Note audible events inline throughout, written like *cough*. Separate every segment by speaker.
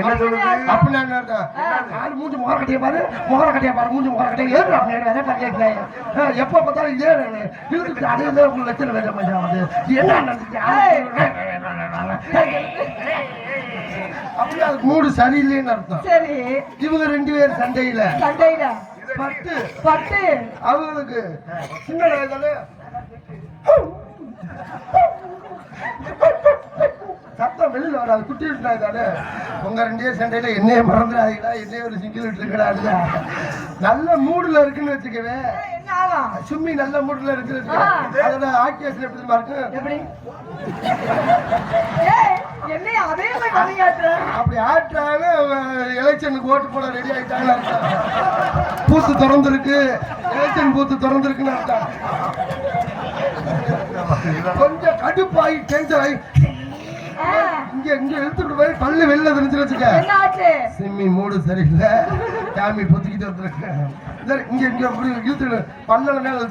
Speaker 1: என்ன சொல்லுது
Speaker 2: அர்த்தம்? ஆள் மூஞ்சி முகர கட்டிய பாரு முகர கட்டிய பாரு மூஞ்சி முகர கட்டிய. ஏறு அப்படி ஏறு, அதே எப்ப பார்த்தாலும் அதே உங்களுக்கு வேற மாதிரி ஆகுது. இது என்ன? அப்படியே? அதுக்கு மூடு சரியில்லைன்னு அர்த்தம்.
Speaker 3: சரி.
Speaker 2: இவங்க ரெண்டு பேர் சண்டையில.
Speaker 3: சண்டையில.
Speaker 2: பட்டு.
Speaker 3: பட்டு.
Speaker 2: அவங்களுக்கு. சின்ன சத்தம் வெளியில வராது. குட்டி விட்டுனா தானே? உங்க ரெண்டே சண்டையில என்னைய மறந்துடாதீங்களா என்னைய ஒரு சிங்கிள் விட்டுருக்கடா நல்ல மூடுல இருக்குன்னு வச்சுக்கவே. சும்மி நல்ல மூடுல வச்சுக்கவே. அதோட ஆக்கியேஷன் எப்படி தெரியுமா இருக்கு?
Speaker 3: எப்படி? ஏய், என்னைய அதே மாதிரி பண்ணியாட்டுற
Speaker 2: அப்படி ஆட்டாங்க எலெக்ஷனுக்கு ஓட்டு போட ரெடி அர்த்தம். பூத்து திறந்துருக்கு. எலெக்ஷன் பூத்து திறந்துருக்குன்னு அர்த்தம். *laughs* கொஞ்சம் கடுப்பாகி டென்ஷன் ஆகி. இங்க இங்க இழுத்துட்டு போய் பல்லு வெளில தெரிஞ்சு வச்சுக்க. சிம்மி மூடு சரியில்லை. சாமி பொத்திக்கிட்டு வந்துருக்கு. இந்த இங்க இங்க அப்படி இழுத்துடு பல்ல மேல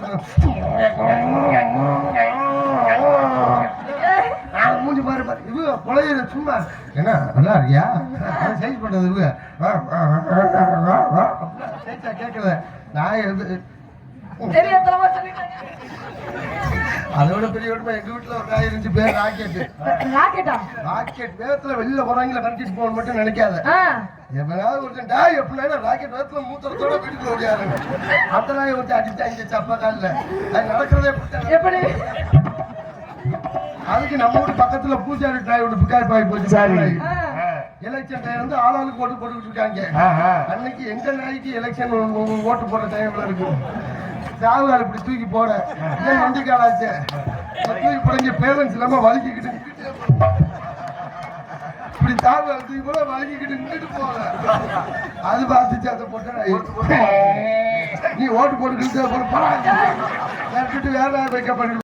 Speaker 2: மூஞ்சி பாரு பாரு. இவ கொலையில சும்மா. என்ன நல்லா இருக்கியா? சைஸ் பண்றது வா. கேட்கல. நான்
Speaker 3: சொல்லிட்டாங்க.
Speaker 2: அதோட பெரிய விடமா எங்க வீட்டுல ஒரு நாய் இருந்துச்சு பேர் ராக்கெட்டு.
Speaker 3: ராக்கெட்டா?
Speaker 2: ராக்கெட் வேகத்துல வெளியில போறாங்களா கண்டிட்டு போகணும் மட்டும் நினைக்காத. எவனாவது ஒருத்தன் டாய் எப்படின்னா ராக்கெட் வேகத்துல மூத்தரத்தோட வீட்டுக்குள்ள ஓடியாரு. அந்த நாய் ஒருத்தன் அடிச்சாங்க சப்ப காலில் அது நடக்கிறதே.
Speaker 3: எப்படி?
Speaker 2: அதுக்கு நம்ம வீட்டு பக்கத்துல பூஜாரி டிராய் ஒன்று பிக்காய் பாய் போச்சு எலெக்ஷன் டைம் வந்து ஆளாளுக்கு ஓட்டு போட்டுக்கிட்டு இருக்காங்க. அன்னைக்கு எங்க நாய்க்கு எலெக்ஷன் ஓட்டு போடுற டைம்ல இருக்கு சாவுகார் இப்படி தூக்கி போட. ஏன் வண்டி காலாச்சு தூக்கி போட பேரண்ட்ஸ் இல்லாம வலிக்கிக்கிட்டு இப்படி சாவுகார் தூக்கி போட வலிக்கிக்கிட்டு நின்றுட்டு போல அது பார்த்துச்சு அதை போட்டு நீ ஓட்டு போட்டுக்கிட்டு போற வேற வைக்க பண்ணி